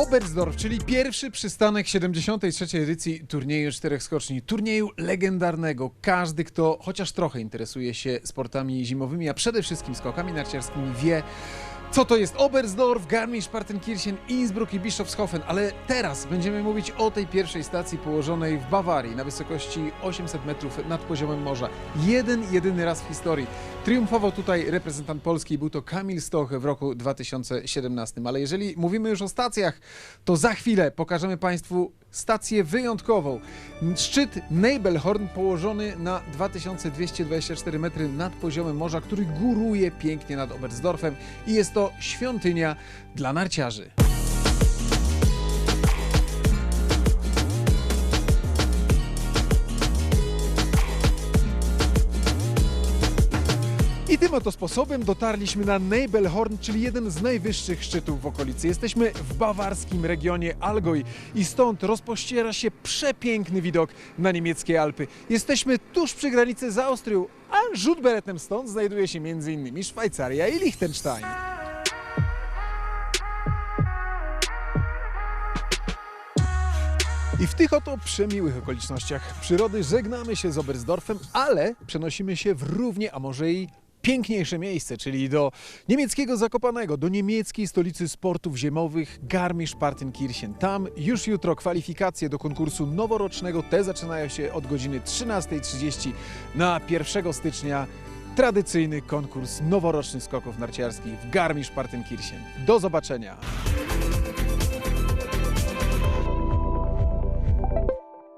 Oberstdorf, czyli pierwszy przystanek 73. edycji turnieju czterech skoczni. Turnieju legendarnego. Każdy, kto chociaż trochę interesuje się sportami zimowymi, a przede wszystkim skokami narciarskimi, wie, co to jest Oberstdorf, Garmisch-Partenkirchen, Innsbruck i Bischofshofen. Ale teraz będziemy mówić o tej pierwszej stacji położonej w Bawarii na wysokości 800 metrów nad poziomem morza. Jeden, jedyny raz w historii. Triumfował tutaj reprezentant Polski, był to Kamil Stoch w roku 2017. Ale jeżeli mówimy już o stacjach, to za chwilę pokażemy Państwu stację wyjątkową. Szczyt Nebelhorn położony na 2224 metry nad poziomem morza, który góruje pięknie nad Oberstdorfem i jest to świątynia dla narciarzy. Tym oto sposobem dotarliśmy na Nebelhorn, czyli jeden z najwyższych szczytów w okolicy. Jesteśmy w bawarskim regionie Allgäu i stąd rozpościera się przepiękny widok na niemieckie Alpy. Jesteśmy tuż przy granicy z Austrią, a rzut beretem stąd znajduje się m.in. Szwajcaria i Liechtenstein. I w tych oto przemiłych okolicznościach przyrody żegnamy się z Oberstdorfem, ale przenosimy się w równie, a może i piękniejsze miejsce, czyli do niemieckiego Zakopanego, do niemieckiej stolicy sportów zimowych Garmisch-Partenkirchen. Tam już jutro kwalifikacje do konkursu noworocznego. Te zaczynają się od godziny 13.30 na 1 stycznia. Tradycyjny konkurs noworocznych skoków narciarskich w Garmisch-Partenkirchen. Do zobaczenia!